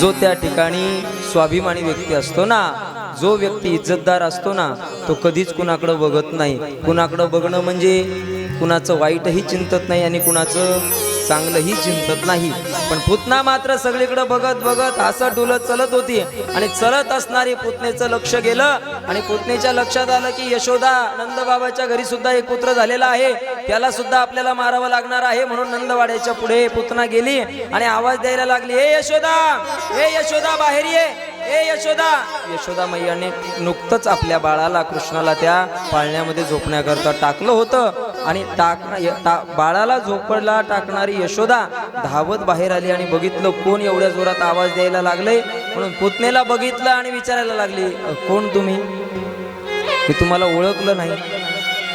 जो त्या ठिकाणी स्वाभिमानी व्यक्ती असतो ना जो व्यक्ती इज्जतदार असतो ना तो कधीच कुणाकडं बघत नाही. कुणाकडं बघणं म्हणजे कुणाचं वाईटही चिंतत नाही आणि कुणाचं चांगलंही चिंतत नाही. पण पुतना मात्र सगळीकडे बघत बघत असं डुलत चलत होती. आणि चलत असणारी पुतनेचं लक्ष गेलं. आणि पुतणेच्या लक्षात आलं की यशोदा नंदबाबाच्या घरी सुद्धा एक पुत्र झालेला आहे. त्याला सुद्धा आपल्याला मारावं लागणार आहे म्हणून नंदवाड्याच्या पुढे पुतना गेली. आणि आवाज द्यायला लागली हे यशोदा! हे यशोदा बाहेर ये! ए यशोदा. यशोदा मैयाने नुकतंच आपल्या बाळाला कृष्णाला त्या पाळण्यामध्ये झोपण्याकरता टाकलं होतं. आणि टाक बाळाला झोपडला टाकणारी यशोदा धावत बाहेर आली आणि बघितलं कोण एवढ्या जोरात आवाज द्यायला लागले म्हणून पुतणेला बघितलं आणि विचारायला लागली कोण तुम्ही? मी तुम्हाला ओळखलं नाही.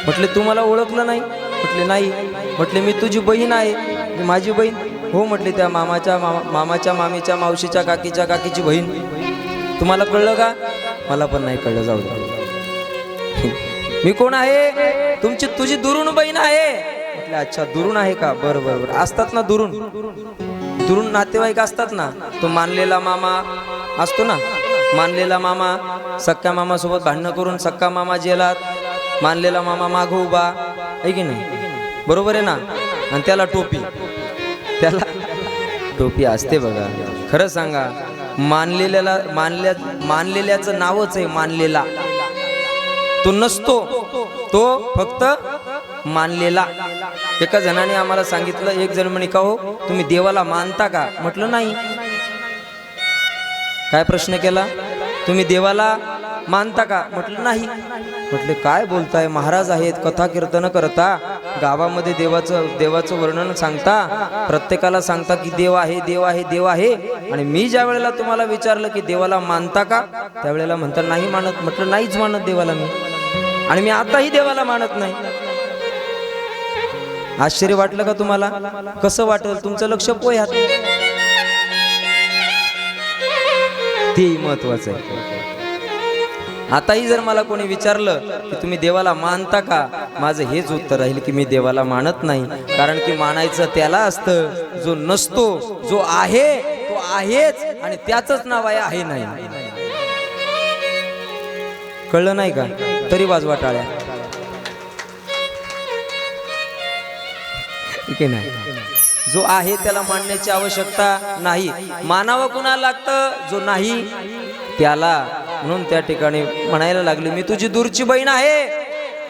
म्हटले तुम्हाला ओळखलं नाही? म्हटले नाही. म्हटले मी तुझी बहीण आहे. माझी बहीण? हो म्हटले त्या मामाच्या मामा मामाच्या मामीच्या मावशीच्या काकीच्या काकीची बहीण. तुम्हाला कळलं का? मला पण नाही कळलं जाऊ दे. मी कोण आहे? तुमची तुझी दुरून बहीण आहे. म्हटलं अच्छा दुरून आहे का? बरं बरं बरं. असतात ना दुरून? दुरून नातेवाईक असतात ना? तो मानलेला मामा असतो ना? मानलेला मामा सक्का मामासोबत भांडणं करून सक्का मामा जेलात मानलेला मामा मागो उभा. आहे की नाही? बरोबर आहे ना? आणि त्याला टोपी. त्याला टोपी असते बघा. खरं सांगा. मानलेल्याला मानल्या मानलेल्याचं नावच आहे मानलेला. तो नसतो तो फक्त मानलेला. एका जणाने आम्हाला सांगितलं एक जण म्हणे का हो तुम्ही देवाला मानता का? म्हटलं नाही. काय प्रश्न केला? तुम्ही देवाला मानता का? म्हटलं नाही. म्हटले काय बोलताय? महाराज आहेत कथा कीर्तन करता. गावामध्ये देवाचं देवाचं वर्णन सांगता प्रत्येकाला सांगता की देव आहे देव आहे देव आहे. आणि मी ज्या वेळेला तुम्हाला विचारलं की देवाला मानता का त्यावेळेला म्हणता नाही मानत. म्हटलं नाहीच मानत देवाला मी. आणि मी आताही देवाला मानत नाही. आश्चर्य वाटलं का तुम्हाला? कसं वाटेल? तुमचं लक्ष पोह्यात. तेही महत्वाचं आहे. आताही जर मला कोणी विचारलं की तुम्ही देवाला मानता का माझं हेच उत्तर राहील की मी देवाला मानत नाही. कारण की मानायचं त्याला असतं जो नसतो जो आहे तो आहेच आणि त्याचंच नाव आहे आहे नाही. कळलं नाही का? तरी वाजवा टाळ्या. ठीक आहे नाही जो आहे त्याला मानण्याची आवश्यकता नाही. मानावं कुणाला लागतं? जो नाही त्याला म्हणून त्या ठिकाणी म्हणायला लागली मी तुझी दूरची बहीण आहे.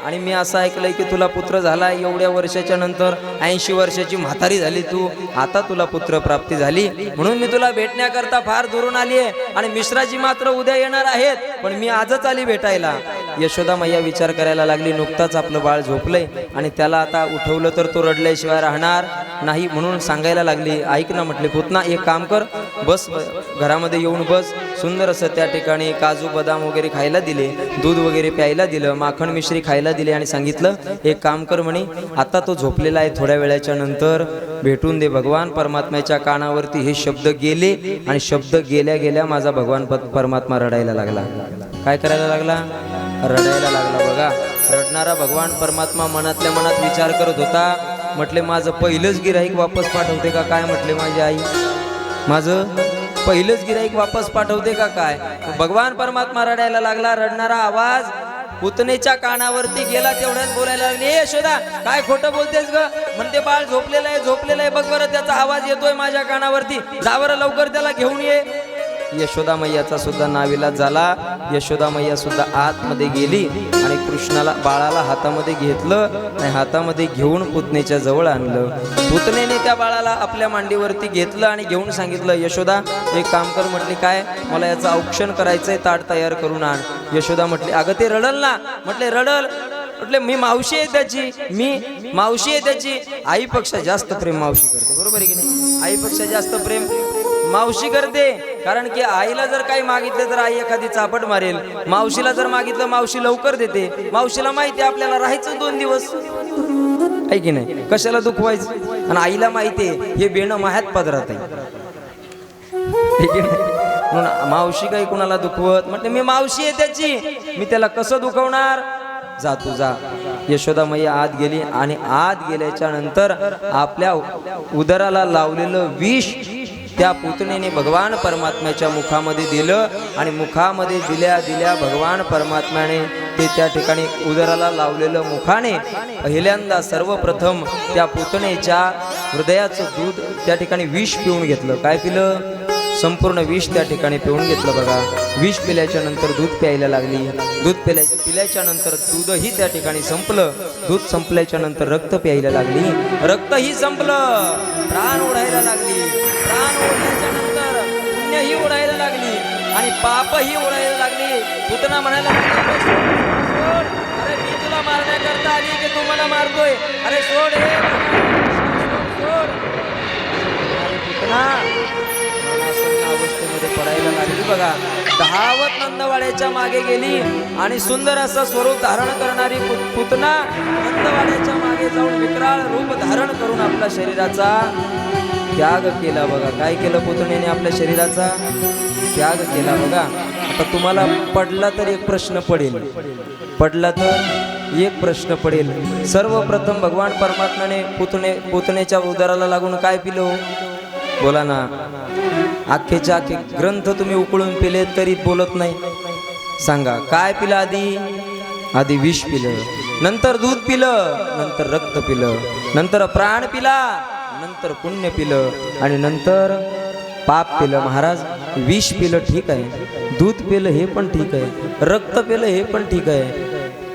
आणि मी असं ऐकलंय की तुला पुत्र झाला एवढ्या वर्षाच्या नंतर ऐंशी वर्षाची म्हातारी झाली तू. आता तुला पुत्र प्राप्ती झाली. म्हणून मी तुला भेटण्याकरता फार दुरून आली आहे आणि मिश्राजी मात्र उद्या येणार आहेत. पण मी आजच आली भेटायला. यशोदा मैया विचार करायला लागली नुकताच आपलं बाळ झोपलंय आणि त्याला आता उठवलं तर तो रडल्याशिवाय राहणार नाही. म्हणून सांगायला लागली ऐक ना म्हटले पुतना एक काम कर. बस घरामध्ये येऊन बस. सुंदर असं त्या ठिकाणी काजू बदाम वगैरे खायला दिले दूध वगैरे प्यायला दिलं माखण मिश्री खायला दिले आणि सांगितलं एक काम कर म्हणे आता तो झोपलेला आहे थोड्या वेळाच्या नंतर. भेटून दे भगवान परमात्म्याच्या कानावरती हे शब्द गेले आणि शब्द गेल्या गेल्या माझा भगवान परमात्मा रडायला लागला. काय करायला लागला? रडायला लागला बघा. रडणारा भगवान परमात्मा मनातल्या मनात विचार करत होता. म्हटले माझं पहिलंच गिराईक वापस पाठवते का काय? म्हटले माझी आई. माझं पहिलंच गिराईक वापस पाठवते का काय? भगवान परमात्मा रडायला लागला. रडणारा आवाज पुतनेच्या कानावरती गेला तेवढ्याच बोलायला लागली ए यशोदा काय खोटं बोलतेस ग? म्हणते बाळ झोपलेलं आहे झोपलेलं आहे. बघ बरं त्याचा आवाज येतोय माझ्या कानावरती. जा बरं लवकर त्याला घेऊन ये. यशोदा मैयाचा सुद्धा नाविला झाला. यशोदा मैया सुद्धा आतमध्ये गेली आणि कृष्णाला बाळाला हातामध्ये घेतलं आणि हातामध्ये घेऊन पुतणेच्या जवळ आणलं. पुतणेने त्या बाळाला आपल्या मांडीवरती घेतलं आणि घेऊन सांगितलं यशोदा एक काम कर म्हटली काय? मला याचं औक्षण करायचंय ताट तयार करून आण. यशोदा म्हटली अगं ते रडल ना. म्हटले रडल. म्हटले मी मावशी आहे त्याची मी मावशी आहे त्याची. आईपेक्षा जास्त प्रेम मावशी करते बरोबर आहे की नाही? आईपेक्षा जास्त प्रेम मावशी करते. कारण की आईला जर काही मागितलं तर आई एखादी चापट मारेल. मावशीला जर मागितलं मावशी लवकर देते. मावशीला माहिती आपल्याला राहायचं दोन दिवस. आहे की नाही? कशाला दुखवायचं? आणि आईला माहिती आहे हे बेणं माह्यात पदरात आहे. आहे म्हणून मावशी काही कुणाला दुखवत? म्हटलं मी मावशी आहे त्याची. मी त्याला कसं दुखवणार? जा तू जा. यशोदा मैया आत गेली आणि आत गेल्याच्यानंतर आपल्या उदराला लावलेलं विष त्या पुतणीने भगवान परमात्म्याच्या मुखामध्ये दिलं आणि मुखामध्ये दिल्या दिल्या भगवान परमात्म्याने ते त्या ठिकाणी उदराला लावलेलं मुखाने पहिल्यांदा सर्वप्रथम त्या पुतणेच्या हृदयाचं दूध त्या ठिकाणी विष पिऊन घेतलं. काय पिलं? संपूर्ण विष त्या ठिकाणी पिऊन घेतलं बघा. विष पिल्याच्या नंतर दूध प्यायला लागली. दूध पिल्या पिल्याच्या नंतर दूधही त्या ठिकाणी संपलं. दूध संपल्याच्या नंतर रक्त प्यायला लागली. रक्तही संपलं. प्राण ओढायला लागली. प्राण ओढल्याच्या नंतर पुण्यही ओढायला लागली. आणि पापही ओढायला लागली. पुतना म्हणायला "अरे मी तुला मारण्याकरता आली की तू मला मारतोय. अरे सोड हे. सोड, पुतना अवस्थेमध्ये पडायला लागली. बघा दहावत नंदवाड्याच्या मागे गेली आणि सुंदर असं स्वरूप धारण करणारी पुतना नंदवाड्याच्या मागे जाऊन विकराळ रूप धारण करून आपल्या शरीराचा त्याग केला बघा. काय केलं पुतणीने आपल्या शरीराचा? त्याग केला बघा. आता तुम्हाला पडला तर एक प्रश्न पडेल. पडला तर एक प्रश्न पडेल. सर्वप्रथम भगवान परमात्म्याने पुतणे पुतणेच्या उदराला लागून काय पिलो हो? बोला ना. अख्खेच्या अख्खे ग्रंथ तुम्ही उकळून पिले तरी बोलत नाही. सांगा काय पिलं आधी? आधी विष पिलं. नंतर दूध पिलं नंतर रक्त पिलं. नंतर प्राण पिला नंतर पुण्य पिलं. आणि नंतर पाप पिलं. महाराज विष पिलं ठीक आहे. दूध पिलं हे पण ठीक आहे. रक्त पिलं हे पण ठीक आहे.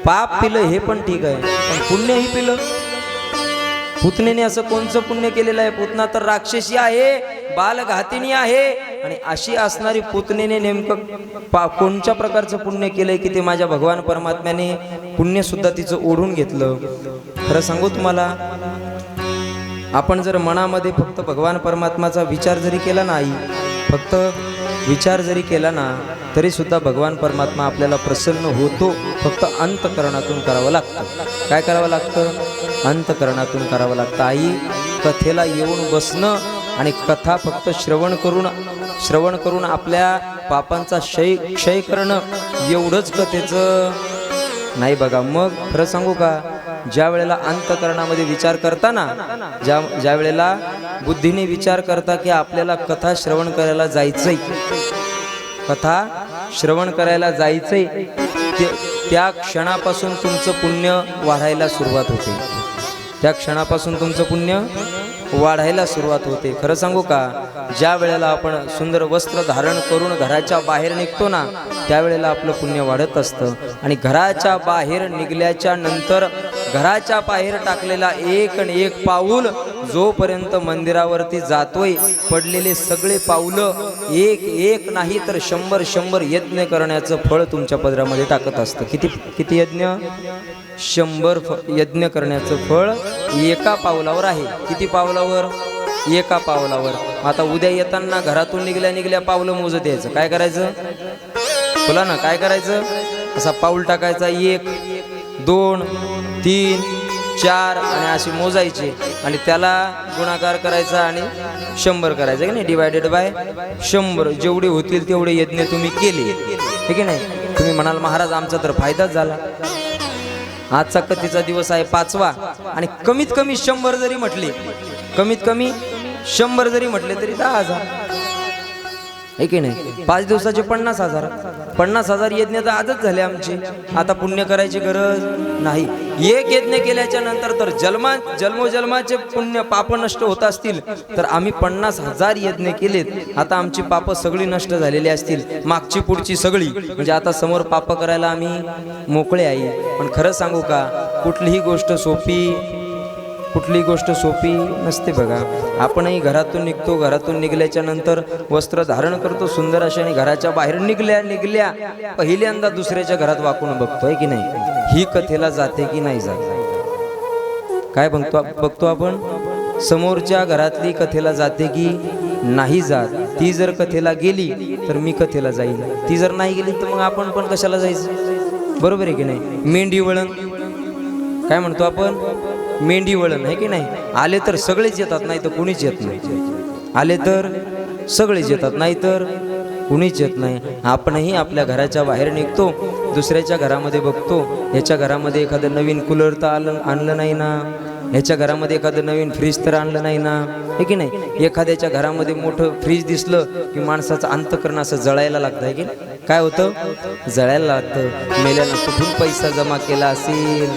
पाप पिलं हे पण ठीक आहे. पण पुण्यही पिलं. पुतणेने असं कोणचं पुण्य केलेलं आहे? पुतना तर राक्षसी आहे बालघातिनी आहे. आणि अशी असणारी पुतणेने नेमकं पा कोणत्या प्रकारचं पुण्य केलंय की ते माझ्या भगवान परमात्म्याने पुण्यसुद्धा तिचं ओढून घेतलं? खरं सांगू तुम्हाला आपण जर मनामध्ये फक्त भगवान परमात्माचा विचार जरी केला नाही फक्त विचार जरी केला ना तरी सुद्धा भगवान परमात्मा आपल्याला प्रसन्न होतो. फक्त अंतकरणातून करावं लागतं. काय करावं लागतं? अंतकरणातून करावं लागतं. आई कथेला येऊन बसणं आणि कथा फक्त श्रवण करून श्रवण करून आपल्या पापांचा क्षय क्षय करणं एवढंच कथेचं? नाही बघा मग खरं सांगू का? ज्या वेळेला अंतकरणामध्ये विचार करताना ज्या ज्या वेळेला बुद्धीने विचार करता की आपल्याला कथा श्रवण करायला जायचंय. कथा श्रवण करायला जायचंय. ते त्या क्षणापासून तुमचं पुण्य वाढायला सुरुवात होते. त्या क्षणापासून तुमचं पुण्य वाढायला सुरुवात होते. खरं सांगू का? ज्या वेळेला आपण सुंदर वस्त्र धारण करून घराच्या बाहेर निघतो ना त्यावेळेला आपलं पुण्य वाढत असतं. आणि घराच्या बाहेर निघल्याच्या नंतर घराच्या बाहेर टाकलेला एक आणि एक पाऊल जोपर्यंत मंदिरावरती जातोय पडलेले सगळे पावलं एक एक नाही तर शंभर शंभर यज्ञ करण्याचं फळ तुमच्या पदरामध्ये टाकत असतं. किती किती यज्ञ? शंभर फ यज्ञ करण्याचं फळ एका पावलावर आहे. किती पावलावर? एका पावलावर. आता उद्या येताना घरातून निघल्या निघल्या पावलं मोजत यायचं. काय करायचं? बोला ना काय करायचं? असा पाऊल टाकायचा एक दोन तीन चार आणि असे मोजायचे आणि त्याला गुणाकार करायचा आणि शंभर करायचं की नाही? डिवायडेड बाय शंभर. जेवढे होतील तेवढे यज्ञ तुम्ही केले. ठीक आहे नाही? तुम्ही म्हणाल महाराज आमचा तर फायदाच झाला. आजचा कथेचा दिवस आहे पाचवा. आणि कमीत कमी शंभर जरी म्हटले कमीत कमी शंभर जरी म्हटले तरी दहा हजार. आहे की नाही? पाच दिवसाचे पन्नास हजार. पन्नास हजार यज्ञ तर आजच झाले आमचे. आता पुण्य करायची गरज नाही. एक यज्ञ केल्याच्यानंतर तर जन्मा जन्मोजन्माचे पुण्य पाप नष्ट होत असतील. तर आम्ही पन्नास हजार यज्ञ केलेत. आता आमची पाप सगळी नष्ट झालेली असतील. मागची पुढची सगळी. म्हणजे आता समोर पाप करायला आम्ही मोकळे आहे. पण खरं सांगू का? कुठलीही गोष्ट सोपी कुठली गोष्ट सोपी नसते बघा. आपणही घरातून निघतो घरातून निघल्याच्या नंतर वस्त्र धारण करतो सुंदर असे आणि घराच्या बाहेर निघल्या निघल्या पहिल्यांदा दुसऱ्याच्या घरात वाकून बघतोय की नाही? ही कथेला जाते की नाही जाते? काय बघतो बघतो आपण? समोरच्या घरातली कथेला जाते की नाही जात? ती जर कथेला गेली तर मी कथेला जाईल ती जर नाही गेली तर मग आपण पण कशाला जायचं? बरोबर आहे की नाही? मेंढी वळण. काय म्हणतो आपण? मेंढी वळण आहे की नाही? आले तर सगळेच येतात नाही तर कुणीच येत नाही. आले तर सगळेच येतात नाही तर कुणीच येत नाही. आपणही आपल्या घराच्या बाहेर निघतो दुसऱ्याच्या घरामध्ये बघतो. ह्याच्या घरामध्ये एखादं नवीन कूलर तर आलं आणलं नाही ना. ह्याच्या घरामध्ये एखादं नवीन फ्रीज तर आणलं नाही ना. आहे की नाही? एखाद्याच्या घरामध्ये मोठं फ्रीज दिसलं की माणसाचं अंतकरण असं जळायला लागतं आहे की नाही? काय होतं? जळायला लागतं. मेल्यानं कुठून पैसा जमा केला असेल?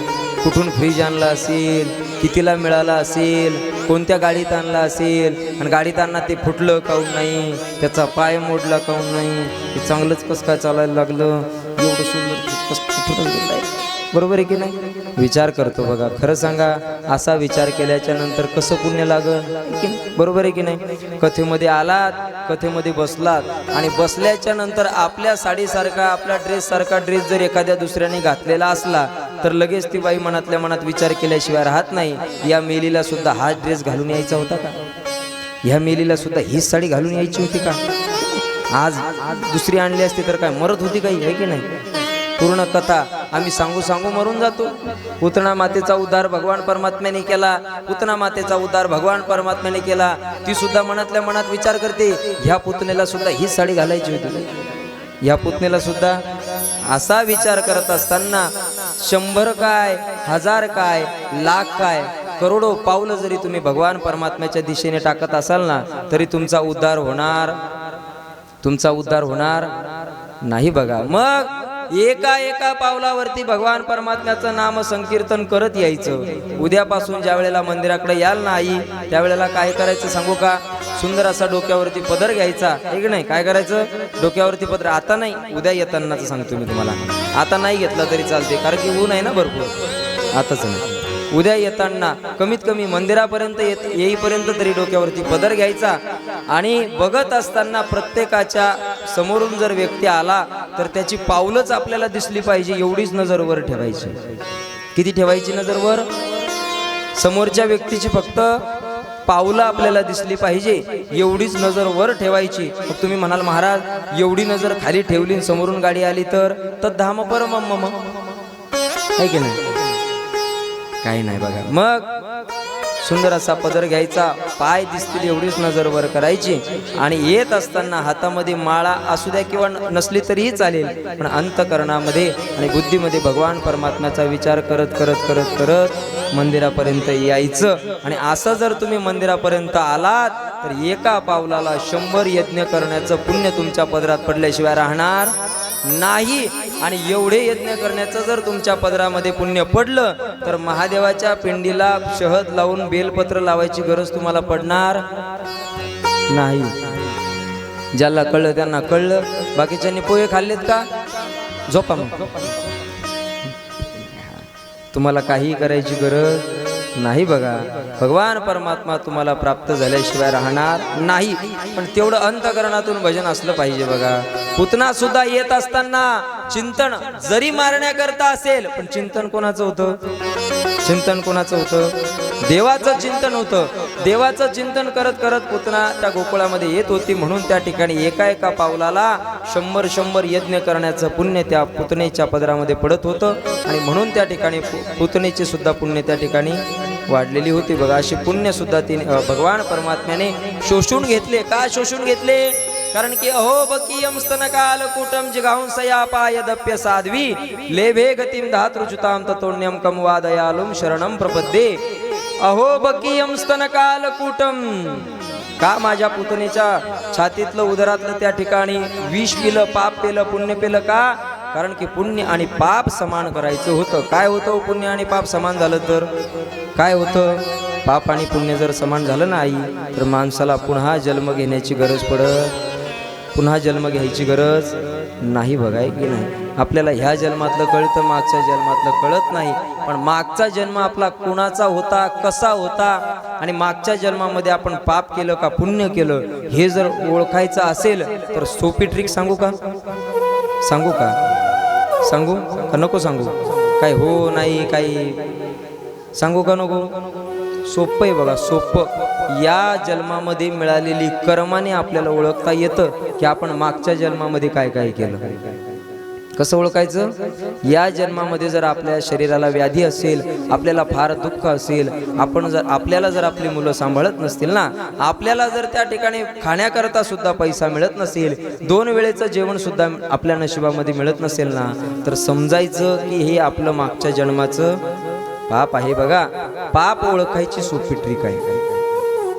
कुठून फ्रीज आणला असेल कितीला मिळाला असेल कोणत्या गाडीत आणला असेल आणि गाडीत आणला ते फुटलं काहून नाही त्याचा पाय मोडला काहून नाही ते चांगलंच कसं काय चालायला लागलं एवढं सुंदर बरोबर आहे की नाही? विचार करतो बघा खरं सांगा असा विचार केल्याच्यानंतर कसं पुण्य लागल? बरोबर आहे की नाही? कथेमध्ये आलात कथेमध्ये बसलात आणि बसल्याच्या नंतर आपल्या साडीसारखा आपल्या ड्रेससारखा ड्रेस जर एखाद्या दुसऱ्याने घातलेला असला तर लगेच ती बाई मनातल्या मनात विचार केल्याशिवाय राहत नाही. या मेलीला सुद्धा हा ड्रेस घालून यायचा होता का? ह्या मेलीला सुद्धा हीच साडी घालून यायची होती का? आज आज दुसरी आणली असती तर काय मरत होती काही आहे की नाही? पूर्ण कथा आम्ही सांगू सांगू मरून जातो. पुतना मातेचा उद्धार भगवान परमात्म्याने केला. पुतना मातेचा उद्धार भगवान परमात्म्याने केला. ती सुद्धा मनातल्या मनात विचार करते. ह्या पुतणेला सुद्धा हीच साडी घालायची होती. ह्या पुतणेला सुद्धा असा विचार करत असताना शंभर काय हजार काय लाख काय करोडो पावलं जरी तुम्ही भगवान परमात्म्याच्या दिशेने टाकत असाल ना तरी तुमचा उद्धार होणार. तुमचा उद्धार होणार नाही बघा. मग एका एका पावलावरती भगवान परमात्म्याचं नाम संकीर्तन करत यायचं. उद्यापासून ज्या वेळेला मंदिराकडे याल ना आई त्यावेळेला काय करायचं सांगू का? सुंदर असा डोक्यावरती पदर घ्यायचा. आहे की नाही? काय करायचं? डोक्यावरती पदर. आता नाही. उद्या येतानाच सांगतो मी तुम्हाला. आता नाही घेतला तरी चालते कारण की ऊन आहे ना भरपूर. आताच नाही. उद्या येताना कमीत कमी मंदिरापर्यंत येत येईपर्यंत तरी डोक्यावरती पदर घ्यायचा. आणि बघत असताना प्रत्येकाच्या समोरून जर व्यक्ती आला तर त्याची पावलंच आपल्याला दिसली पाहिजे एवढीच नजर वर ठेवायची. किती ठेवायची नजर वर समोरच्या व्यक्तीची फक्त पावलं आपल्याला दिसली पाहिजे एवढीच नजर वर ठेवायची. मग तुम्ही म्हणाल महाराज एवढी नजर खाली ठेवली समोरून गाडी आली तर? तर धाम परम मम. आहे की नाही? काही नाही बघा. मग सुंदर असा पदर घ्यायचा. पाय दिसतील एवढीच नजर वर करायची. आणि येत असताना हातामध्ये माळा असू द्या किंवा नसली तरीही चालेल. पण अंतकरणामध्ये आणि बुद्धीमध्ये भगवान परमात्म्याचा विचार करत करत करत करत मंदिरापर्यंत यायचं. आणि असं जर तुम्ही मंदिरापर्यंत आलात तर एका पावलाला शंभर यज्ञ करण्याचं पुण्य तुमच्या पदरात पडल्याशिवाय राहणार नाही. आणि एवढे यज्ञ करण्याचं जर तुमच्या पदरामध्ये पुण्य पडलं तर महादेवाच्या पिंडीला शहद लावून बेलपत्र लावायची गरज तुम्हाला पडणार नाही. ज्याला कळलं त्यांना कळलं. बाकीच्यांनी पोहे खाल्लेत का? झोपा मग. तुम्हाला काही करायची गरज नाही बघा. भगवान परमात्मा तुम्हाला प्राप्त झाल्याशिवाय राहणार नाही. पण तेवढं अंतकरणातून भजन असलं पाहिजे बघा. पुतना सुद्धा येत असताना चिंतन जरी मारण्याकरता असेल पण चिंतन कोणाचं होतं? चिंतन कोणाचं होतं? देवाचं चिंतन होतं. देवाचं चिंतन करत करत पुतना त्या गोकुळामध्ये येत होती म्हणून त्या ठिकाणी एका एका पावलाला शंभर शंभर यज्ञ करण्याचं पुण्य त्या पुतणेच्या पदरामध्ये पडत होतं. आणि म्हणून त्या ठिकाणी पुतणेचे सुद्धा पुण्य त्या ठिकाणी वाढलेली होती. बघा अशी पुण्य सुद्धा तिने भगवान परमात्म्याने शोषून घेतले. का शोषून घेतले? कारण की अहो बकीयम स्तनकाल कुटम जिगाऊन सया पाय दप्य साध्वी. लेभे गतिम धातृच्युताम ततोण्यम कम वादयालुम शरणम प्रपद्ये. अहो बकीयम स्तनकाल कुटम का माझ्या पुतणीच्या छातीतलं उदरातलं त्या ठिकाणी विष पिलं पाप पेलं पुण्य पेलं का? कारण की पुण्य आणि पाप समान करायचं होतं. काय होतं हो पुण्य आणि पाप समान झालं तर? काय होतं? पाप आणि पुण्य जर समान झालं नाही तर माणसाला पुन्हा जन्म घेण्याची गरज पडत पुन्हा जन्म घ्यायची गरज नाही बघाय की नाही? आपल्याला ह्या जन्मातलं कळतं मागच्या जन्मातलं कळत नाही. पण मागचा जन्म आपला कुणाचा होता कसा होता? आणि मागच्या जन्मामध्ये आपण पाप केलं का पुण्य केलं? हे जर ओळखायचं असेल तर सोपी ट्रिक सांगू का? सांगू का? सांगू? का नको सांगू? काय हो नाही काही. सांगू का नको? सोपं आहे बघा सोपं. या जन्मामध्ये मिळालेली कर्माने आपल्याला ओळखता येतं की आपण मागच्या जन्मामध्ये काय काय केलं? कसं ओळखायचं? या जन्मामध्ये जर आपल्या शरीराला व्याधी असेल आपल्याला फार दुःख असेल आपण जर आपल्याला जर आपली मुलं सांभाळत नसतील ना आपल्याला जर त्या ठिकाणी खाण्याकरता सुद्धा पैसा मिळत नसेल दोन वेळेचं जेवण सुद्धा आपल्या नशिबामध्ये मिळत नसेल ना तर समजायचं की हे आपलं मागच्या जन्माचं पाप आहे बघा. पाप ओळखायची सोपी ट्रिक आहे.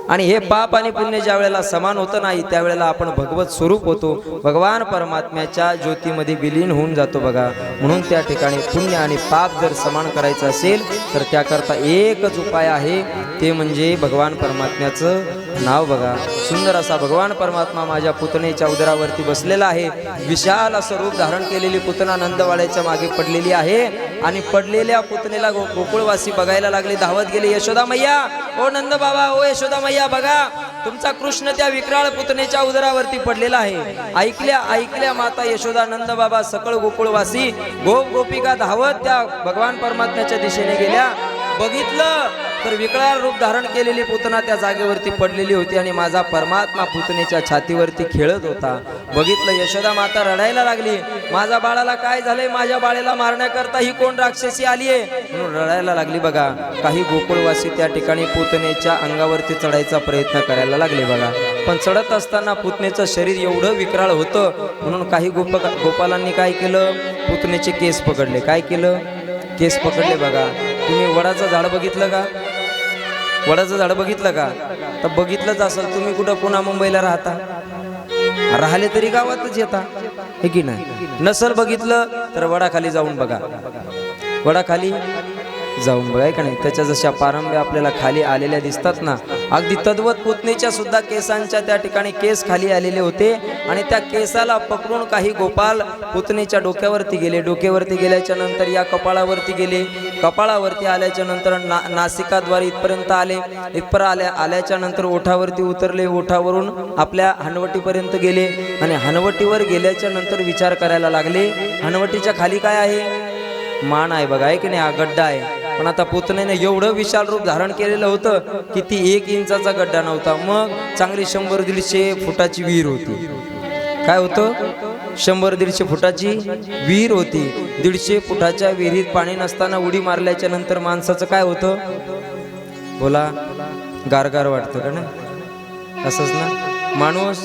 आणि हे पाप आणि पुण्य ज्या वेळेला समान होतं नाही त्यावेळेला आपण भगवत स्वरूप होतो. भगवान परमात्म्याच्या ज्योतीमध्ये विलीन होऊन जातो बघा. म्हणून त्या ठिकाणी पुण्य आणि पाप जर समान करायचं असेल तर त्याकरता एकच उपाय आहे. ते म्हणजे भगवान परमात्म्याचं नाव बघा. सुंदर असा भगवान परमात्मा माझ्या पुतणेच्या उदरावरती बसलेला आहे. विशाल असं रूप धारण केलेली पुतना नंदवाड्याच्या मागे पडलेली आहे. आणि पडलेल्या पुतणेला गो गोकुळवासी बघायला लागले. धावत गेले यशोदा मैया! ओ नंद बाबा ओ यशोदा मैया बघा. तुमचा कृष्ण त्या विक्राळ पुतणेच्या उदरावरती पडलेला आहे. ऐकल्या ऐकल्या माता यशोदा नंद बाबा सकळ गोकुळवासी गोप गोपिका धावत त्या भगवान परमात्म्याच्या दिशेने गेल्या. बघितलं तर विकराळ रूप धारण केलेली पुतना त्या जागेवरती पडलेली होती आणि माझा परमात्मा पुतणेच्या छातीवरती खेळत होता. बघितलं यशोदा माता रडायला लागली. माझ्या बाळाला काय झालंय? माझ्या बाळेला मारण्याकरता ही कोण राक्षसी आली आहे म्हणून रडायला लागली बघा. काही गोकुळवासी त्या ठिकाणी पुतणेच्या अंगावरती चढायचा प्रयत्न करायला लागले बघा. पण चढत असताना पुतणेचं शरीर एवढं विकराळ होतं. म्हणून काही गोप गोपालांनी काय केलं? पुतणेचे केस पकडले. काय केलं? केस पकडले बघा. तुम्ही वडाचं झाड बघितलं का? वडाचं झाड बघितलं का? तर बघितलंच असेल. तुम्ही कुठं पुन्हा मुंबईला राहता? राहिले तरी गावातच येता. हे की नाही? नसल बघितलं तर वडाखाली जाऊन बघा. वडाखाली जाऊन बघाय का नाही? त्याच्या जशा पारंब्या आपल्याला खाली आलेल्या दिसतात ना अगदी तद्वत पुतणीच्या सुद्धा केसांच्या त्या ठिकाणी केस खाली आलेले होते आणि त्या केसाला पकडून काही गोपाल पुतणीच्या डोक्यावरती गेले. डोक्यावरती गेल्याच्यानंतर या कपाळावरती गेले. कपाळावरती आल्याच्यानंतर ना नासिकाद्वारे इथपर्यंत आले. इथपर आल्या आल्याच्यानंतर ओठावरती उतरले. ओठावरून आपल्या हनवटीपर्यंत गेले आणि हनवटीवर गेल्याच्यानंतर विचार करायला लागले. हनवटीच्या खाली काय आहे? मान आहे बघा. आहे की नाही? हा गड्डा आहे. पण आता पुतण्याने एवढं विशाल रूप धारण केलेलं होतं की ती एक इंचाचा गड्डा नव्हता. मग चांगली शंभर दीडशे फुटाची विहीर होती. काय होतं? शंभर दीडशे फुटाची विहीर होती. दीडशे फुटाच्या विहिरीत पाणी नसताना उडी मारल्याच्या नंतर माणसाचं काय होतं? बोला गारगार वाटतं का ना असंच ना? माणूस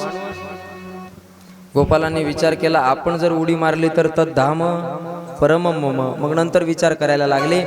गोपालाने विचार केला आपण जर उडी मारली तर तद धाम परम मग नंतर विचार करायला लागले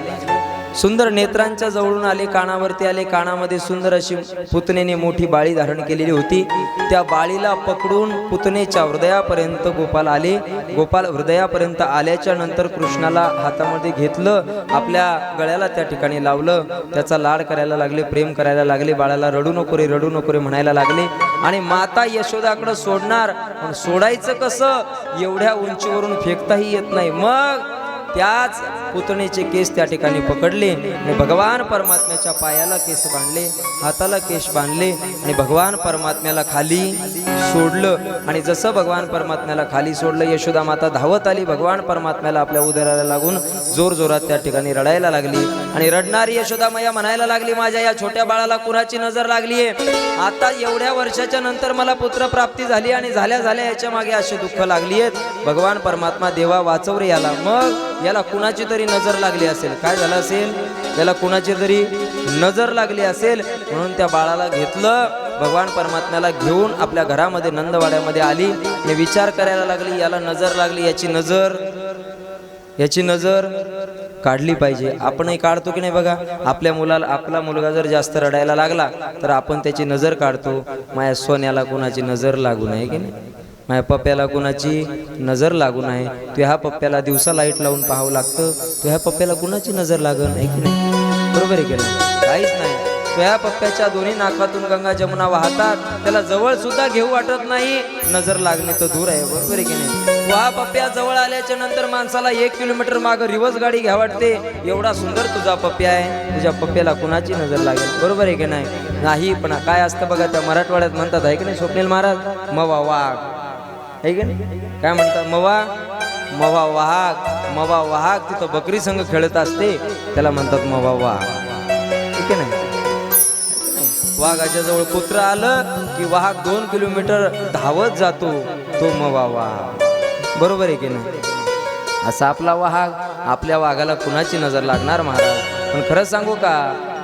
सुंदर नेत्रांच्या जवळून आले कानावरती आले कानामध्ये सुंदर अशी पुतणेने मोठी बाळी धारण केलेली होती. त्या बाळीला पकडून पुतणेच्या हृदयापर्यंत गोपाल आले. गोपाल हृदयापर्यंत आल्याच्यानंतर कृष्णाला हातामध्ये घेतलं आपल्या गळ्याला त्या ठिकाणी लावलं. त्याचा लाड करायला लागले प्रेम करायला लागले बाळाला रडू नको रे रडू नको रे म्हणायला लागले. आणि माता यशोदाकडं सोडणार. पण सोडायचं कसं? एवढ्या उंचीवरून फेकताही येत नाही. मग त्याच पुतणीचे केस त्या ठिकाणी पकडले आणि भगवान परमात्म्याच्या पायाला केस बांधले हाताला केस बांधले आणि भगवान परमात्म्याला खाली सोडलं. आणि जसं भगवान परमात्म्याला खाली सोडलं यशोदा माता धावत आली भगवान परमात्म्याला आपल्या उदराला लागून जोर जोरात त्या ठिकाणी रडायला लागली. आणि रडणारी यशोदा मैया म्हणायला लागली माझ्या या छोट्या बाळाला कुणाची नजर लागली आहे आता एवढ्या वर्षाच्या नंतर मला पुत्र प्राप्ती झाली आणि झाल्या झाल्या याच्या मागे असे दुःख लागली आहेत भगवान परमात्मा देवा वाचवरे याला. मग याला कुणाची तरी नजर लागली असेल? काय झालं असेल? याला कुणाची तरी नजर लागली असेल? म्हणून त्या बाळाला घेतलं. भगवान परमात्म्याला घेऊन आपल्या घरामध्ये नंदवाड्यामध्ये आली. आणि विचार करायला लागली याला नजर लागली याची नजर याची नजर काढली पाहिजे. आपणही काढतो की नाही बघा? आपल्या मुलाला आपला मुलगा जर जास्त रडायला लागला तर आपण त्याची नजर काढतो. माझ्या सोन्याला कुणाची नजर लागू नये की नाही? माझ्या पप्प्याला कुणाची नजर लागू नये तू ह्या पप्प्याला दिवसा लाइट लावून पाहावं लागतं. तू ह्या पप्प्याला कुणाची नजर लागन आहे की नाही? बरोबर आहे की नाही? काहीच नाही. तो ह्या पप्प्याच्या दोन्ही नाकातून गंगा जमुना वाहतात. त्याला जवळ सुद्धा घेऊ वाटत नाही. नजर लागणे तर दूर आहे बरोबर आहे की नाही? वा पप्प्या जवळ आल्याच्यानंतर माणसाला एक किलोमीटर माग रिवर्स गाडी घ्या वाटते. एवढा सुंदर तुझा पप्प्या आहे. तुझ्या पप्प्याला कुणाची नजर लागेल बरोबर आहे की नाही? नाही पण काय असतं बघा त्या मराठवाड्यात म्हणतात आहे की नाही स्वप्नील महाराज? मवा वाघ. आहे की नाही? काय म्हणतात मवा मवा वाहक मवा वाहक तिथं बकरी संघ खेळत असते त्याला म्हणतात मवा वाहक ठीक आहे नाही? वाघाच्या जवळ कुत्र आलं की वाहक दोन किलोमीटर धावत जातो तो मवा वाहक बरोबर आहे की नाही? असा आपला वाहक आपल्या वाघाला कुणाची नजर लागणार महाराज? पण खरं सांगू का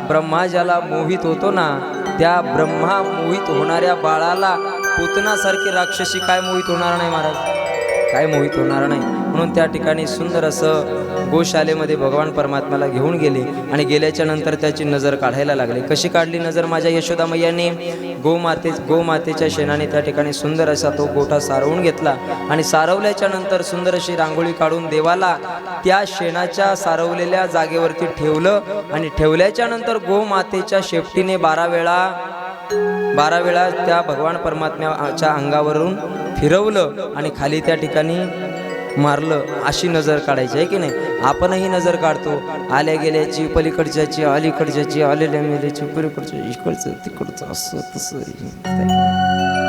ब्रह्मा ज्याला मोहित होतो ना त्या ब्रह्मा मोहित होणाऱ्या बाळाला पुतनासारखी राक्षसी काय मोहित होणार नाही महाराज? काय मोहित होणार नाही? म्हणून त्या ठिकाणी सुंदर असं गोशालेमध्ये भगवान परमात्म्याला घेऊन गेले आणि गेल्याच्यानंतर त्याची नजर काढायला लागली. कशी काढली नजर माझ्या यशोदा मैयाने गोमाते गोमातेच्या शेणाने त्या ठिकाणी सुंदर असा तो गोठा सारवून घेतला आणि सारवल्याच्या नंतर सुंदर अशी रांगोळी काढून देवाला त्या शेणाच्या सारवलेल्या जागेवरती ठेवलं आणि ठेवल्याच्या नंतर गोमातेच्या शेपटीने बारा वेळा बारा वेळा त्या भगवान परमात्म्याच्या अंगावरून फिरवलं आणि खाली त्या ठिकाणी मारलं. अशी नजर काढायची आहे की नाही? आपणही नजर काढतो. आल्या गेल्याची पलीकडच्याची अलीकडच्याची आलेल्या मेल्याची पलीकडच्या इकडचं तिकडचं असं तसं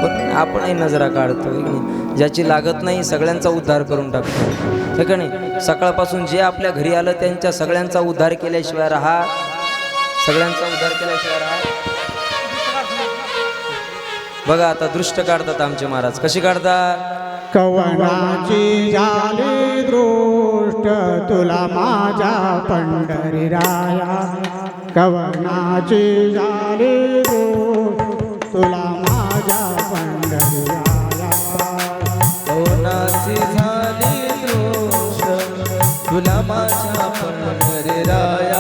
पण आपणही नजरा काढतो की नाही? ज्याची लागत नाही सगळ्यांचा उद्धार करून टाकतो. ठीक नाही? सकाळपासून जे आपल्या घरी आलं त्यांच्या सगळ्यांचा उद्धार केल्याशिवाय राहा. सगळ्यांचा उद्धार केल्याशिवाय राहा. बघा आता दृष्ट काढतात आमचे महाराज. कशी काढतात? कवनाची झाली दृष्ट तुला माझ्या पंढरी राया कवनाची झाली दृष्ट तुला माझ्या पंढरी राया कोणाची झाली दृष्ट तुला माझ्या पंढरीराया. कोणाची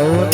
Oh.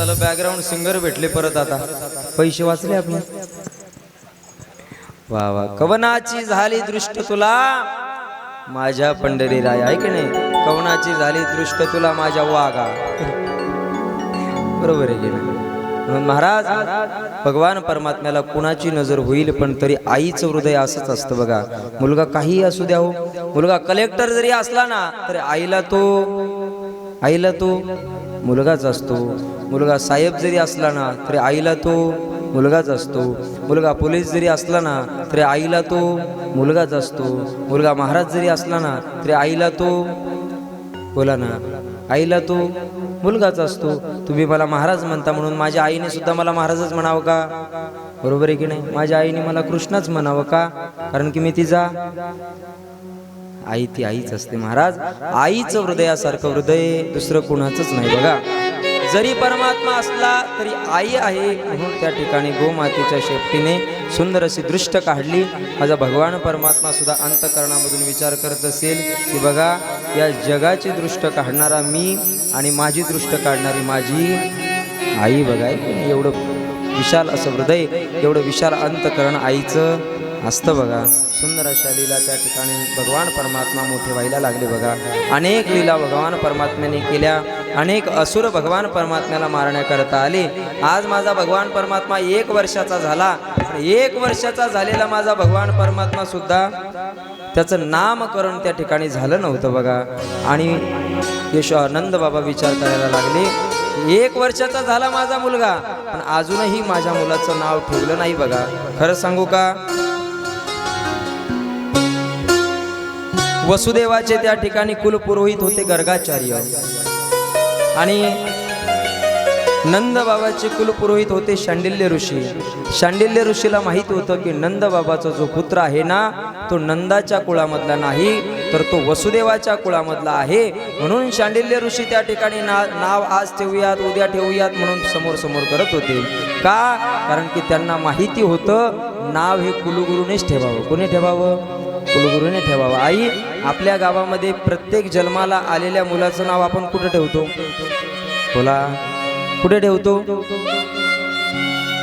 झालं बॅकग्राऊंड सिंगर भेटले परत आता. पैसे वाचले आपले? वा वा कवनाची झाली दृष्ट तुला? माझ्या पंढरी राय आहे नाही? कवनाची झाली दृष्ट तुला माझ्या वागा बरोबर आहे की म्हणून महाराज भगवान परमात्म्याला कुणाची नजर होईल पण तरी आईचं हृदय असंच असतं बघा. मुलगा काही असू द्या हो. मुलगा कलेक्टर जरी असला ना तरी आईला तो आईला तो मुलगाच असतो. मुलगा साहेब जरी असला ना तरी आईला तो मुलगाच असतो. मुलगा पोलीस जरी असला ना तरी आईला तो मुलगाच असतो. मुलगा महाराज जरी असला ना तरी आईला तो बोला ना आईला तो मुलगाच असतो. तुम्ही मला महाराज म्हणता म्हणून माझ्या आईने सुद्धा मला महाराजच म्हणावं का? बरोबर आहे की नाही? माझ्या आईने मला कृष्णच म्हणावं का? कारण की मी तिचा आई ती आईच असते महाराज. आईचं हृदयासारखं हृदय दुसरं कुणाचंच नाही बघा. जरी परमात्मा असला तरी आई आहे. म्हणून त्या ठिकाणी गोमातेच्या शेपटीने सुंदर अशी दृष्ट काढली. माझा भगवान परमात्मा सुद्धा अंतकरणामधून विचार करत असेल की बघा या जगाची दृष्ट काढणारा मी आणि माझी दृष्ट काढणारी माझी आई बघाय एवढं विशाल असं हृदय एवढं विशाल अंतकरण आईचं असतं बघा. सुंदर अशा लीला त्या ठिकाणी भगवान परमात्मा मोठे व्हायला लागले बघा. अनेक लीला भगवान परमात्म्याने केल्या. अनेक असुर भगवान परमात्म्याला मारण्याकरता आले. आज माझा भगवान परमात्मा एक वर्षाचा झाला. एक वर्षाचा झालेला माझा भगवान परमात्मा सुद्धा त्याचं नामकरण त्या ठिकाणी झालं नव्हतं बघा. आणि यशोआनंद बाबा विचार करायला लागले. एक वर्षाचा झाला माझा मुलगा पण अजूनही माझ्या मुलाचं नाव ठेवलं नाही बघा. खरं सांगू का? वसुदेवाचे त्या ठिकाणी कुलपुरोहित होते गर्गाचार्य. आणि नंदबाबाचे कुलपुरोहित होते शांडिल्य ऋषी. शांडिल्य ऋषीला माहीत होतं की नंदबाबाचा जो पुत्र आहे ना तो नंदाच्या कुळामधला नाही तर तो वसुदेवाच्या कुळामधला आहे. म्हणून शांडिल्य ऋषी त्या ठिकाणी ना नाव आज ठेवूयात उद्या ठेवूयात म्हणून समोर समोर करत होते. का? कारण की त्यांना माहिती होतं नाव हे कुलगुरूनेच ठेवावं. कोणी ठेवावं? कुलगुरूने ठेवावं. आई आपल्या गावामध्ये प्रत्येक जन्माला आलेल्या मुलाचं नाव आपण कुठं ठेवतो? बोला. कुठे ठेवतो?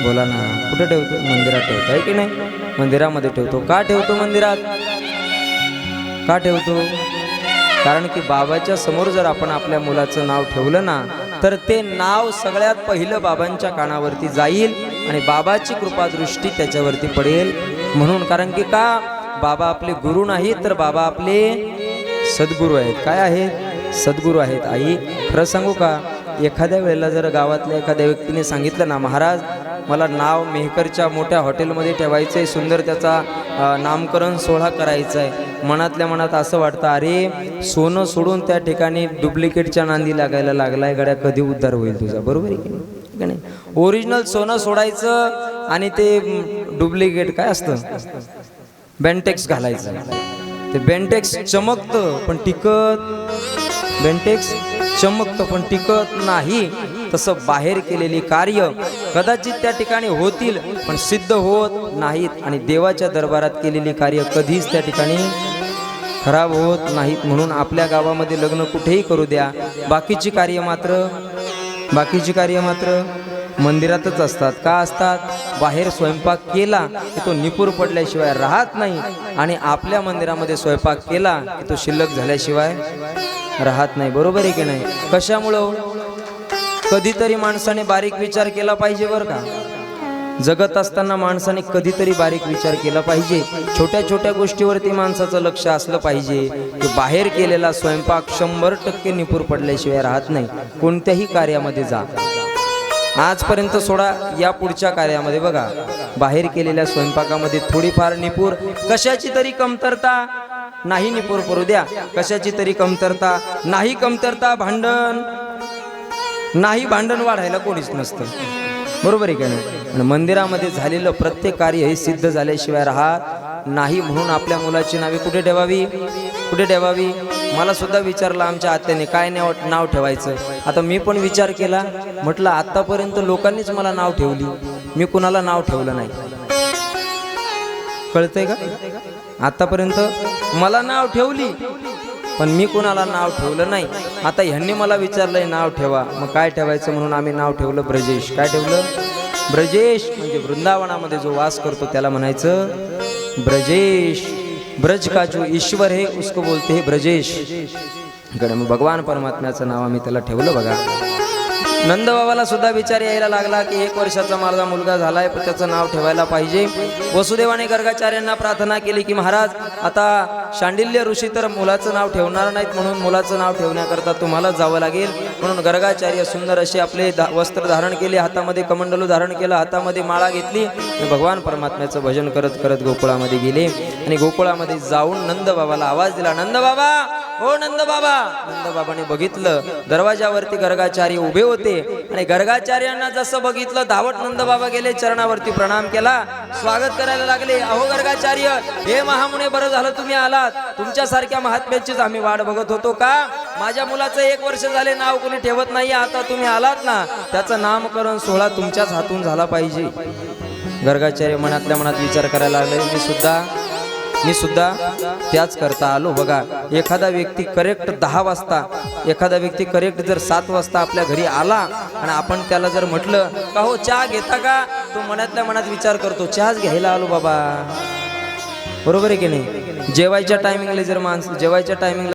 बोला ना. कुठे ठेवतो? मंदिरात ठेवतो आहे की नाही? मंदिरामध्ये ठेवतो. का ठेवतो मंदिरात? का ठेवतो? कारण की बाबाच्या समोर जर आपण आपल्या मुलाचं नाव ठेवलं ना तर ते नाव सगळ्यात पहिलं बाबांच्या कानावरती जाईल आणि बाबाची कृपादृष्टी त्याच्यावरती पडेल. म्हणून कारण की का? बाबा आपले गुरु नाहीत तर बाबा आपले सद्गुरू आहेत. काय आहेत सद्गुरू आहेत. आई खरं सांगू का? एखाद्या वेळेला जर गावातल्या एखाद्या व्यक्तीने सांगितलं ना महाराज मला नाव मेहकरच्या मोठ्या हॉटेलमध्ये ठेवायचं आहे सुंदर त्याचा नामकरण सोहळा करायचा आहे मनातल्या मनात असं वाटतं अरे सोनं सोडून त्या ठिकाणी डुप्लिकेटच्या नांदी लागायला लागलाय गड्या कधी उद्धार होईल तुझा? बरोबर आहे की की नाही? ओरिजिनल सोनं सोडायचं आणि ते डुप्लिकेट काय असतं? बेंटेक्स घालायचं. ते बेंटेक्स चमकतं पण टिकत. बेंटेक्स चमकतं पण टिकत नाही. तसं बाहेर केलेली कार्य कदाचित त्या ठिकाणी होतील पण सिद्ध होत नाहीत. आणि देवाच्या दरबारात केलेली कार्य कधीच त्या ठिकाणी खराब होत नाहीत. म्हणून आपल्या गावामध्ये लग्न कुठेही करू द्या. बाकीची कार्य मात्र बाकीची कार्य मात्र मंदिरातच असतात. का असतात? बाहेर स्वयंपाक केला की तो निपूर पडल्याशिवाय राहत नाही आणि आपल्या मंदिरामध्ये स्वयंपाक केला की तो शिल्लक झाल्याशिवाय राहत नाही. बरोबर आहे की नाही? कशामुळं हो? कधीतरी माणसाने बारीक विचार केला पाहिजे बरं का? जगत असताना माणसाने कधीतरी बारीक विचार केला पाहिजे. छोट्या छोट्या गोष्टीवरती माणसाचं लक्ष असलं पाहिजे की बाहेर केलेला स्वयंपाक शंभर टक्के निपूर पडल्याशिवाय राहत नाही. कोणत्याही कार्यामध्ये जा. आजपर्यंत सोडा या पुढच्या कार्यामध्ये बघा. बाहेर केलेल्या स्वयंपाकामध्ये थोडीफार निपूर. कशाची तरी कमतरता? नाही निपूर करू द्या. कशाची तरी कमतरता? नाही कमतरता भांडण. नाही भांडण वाढायला कोणीच नसतं. बरोबर आहे का नाही? मंदिरामध्ये झालेलं प्रत्येक कार्य हे सिद्ध झाल्याशिवाय राहत नाही म्हणून आपल्या मुलाची नावे कुठे ठेवावी? कुठे ठेवावी? मला सुद्धा विचारलं आमच्या आत्याने काय नाव नाव ठेवायचं? आता मी पण विचार केला. म्हटलं आत्तापर्यंत लोकांनीच मला नाव ठेवली. मी कुणाला नाव ठेवलं नाही. कळतंय का? आतापर्यंत मला नाव ठेवली पण मी कुणाला नाव ठेवलं नाही. आता ह्यांनी मला विचारलंय नाव ठेवा. मग काय ठेवायचं म्हणून आम्ही नाव ठेवलं ब्रजेश. काय ठेवलं? ब्रजेश म्हणजे वृंदावनामध्ये जो वास करतो त्याला म्हणायचं ब्रजेश ब्रज का जो ईश्वर हे उसको बोलते हे ब्रजेश. इकडे मग भगवान परमात्म्याचं नाव आम्ही त्याला ठेवलं बघा. नंदबाबाला सुद्धा विचार यायला लागला की एक वर्षाचा माझा मुलगा झालाय पण त्याचं नाव ठेवायला पाहिजे. वसुदेवाने गर्गाचार्यांना प्रार्थना केली की महाराज आता शांडिल्य ऋषी तर मुलाचं नाव ठेवणार नाहीत म्हणून मुलाचं नाव ठेवण्याकरता तुम्हाला जावं लागेल. म्हणून गर्गाचार्य सुंदर असे आपले वस्त्र धारण केले हातामध्ये कमंडलू धारण केलं हातामध्ये माळा घेतली आणि भगवान परमात्म्याचं भजन करत करत गोकुळामध्ये गेले. आणि गोकुळामध्ये जाऊन नंदबाबाला आवाज दिला नंदबाबा हो नंदबाबा नंदबाबाने बघितलं. दरवाजावरती गर्गाचार्य उभे होते. आणि गर्गाचार्यांना जसं बघितलं धावत नंदबाबा गेले चरणावरती प्रणाम केला. स्वागत करायला लागले. अहो गर्गाचार्य हे महामुने बरं झालं तुम्ही आलात. तुमच्यासारख्या महात्म्याचीच आम्ही वाट बघत होतो का? माझ्या मुलाचं एक वर्ष झाले नाव कोणी ठेवत नाही आता तुम्ही आलात ना? त्याचं नामकरण सोहळा तुमच्याच हातून झाला पाहिजे. गर्गाचार्य मनातल्या मनात विचार करायला लागले. मी सुद्धा मी सुद्धा त्याच करता आलो. बघा एखादा व्यक्ती करेक्ट दहा वाजता एखादा व्यक्ती करेक्ट जर सात वाजता आपल्या घरी आला आणि आपण त्याला जर म्हटलं का हो चहा घेता का? तो मनातल्या मनात विचार करतो चहाच घ्यायला आलो बाबा. बरोबर आहे की नाही? जेवायच्या टायमिंगला जर माणसं जेवायच्या टायमिंगला